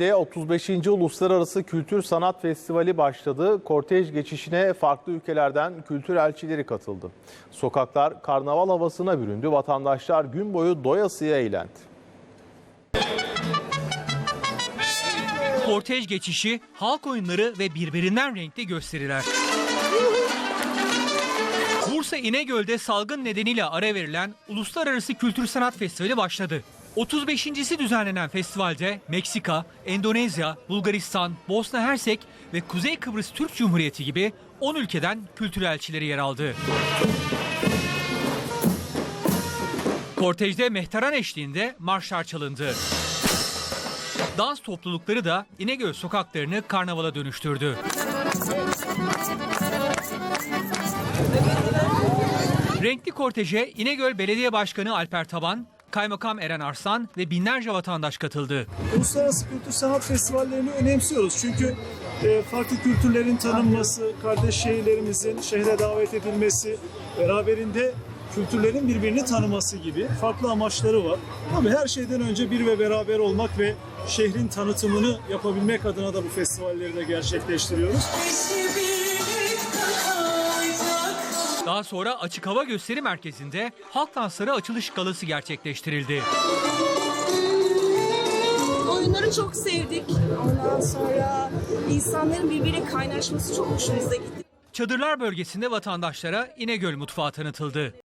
De 35. Uluslararası Kültür Sanat Festivali başladı. Kortej geçişine farklı ülkelerden kültür elçileri katıldı. Sokaklar karnaval havasına büründü. Vatandaşlar gün boyu doyasıya eğlendi. Kortej geçişi, halk oyunları ve birbirinden renkli gösteriler. Bursa İnegöl'de salgın nedeniyle ara verilen Uluslararası Kültür Sanat Festivali başladı. 35.si düzenlenen festivalde Meksika, Endonezya, Bulgaristan, Bosna Hersek ve Kuzey Kıbrıs Türk Cumhuriyeti gibi 10 ülkeden kültür elçileri yer aldı. Kortejde Mehteran eşliğinde marşlar çalındı. Dans toplulukları da İnegöl sokaklarını karnavala dönüştürdü. Renkli korteje İnegöl Belediye Başkanı Alper Taban, Kaymakam Eren Arslan ve binlerce vatandaş katıldı. Uluslararası kültür sanat festivallerini önemsiyoruz. Çünkü e, farklı kültürlerin tanınması, kardeş şehirlerimizin şehre davet edilmesi, beraberinde kültürlerin birbirini tanıması gibi farklı amaçları var. Tabii her şeyden önce bir ve beraber olmak ve şehrin tanıtımını yapabilmek adına da bu festivalleri de gerçekleştiriyoruz. Daha sonra açık hava gösteri merkezinde halk dansları açılış galası gerçekleştirildi. Oyunları çok sevdik. Ondan sonra insanların birbiriyle kaynaşması çok hoşumuza gitti. Çadırlar bölgesinde vatandaşlara İnegöl mutfağı tanıtıldı.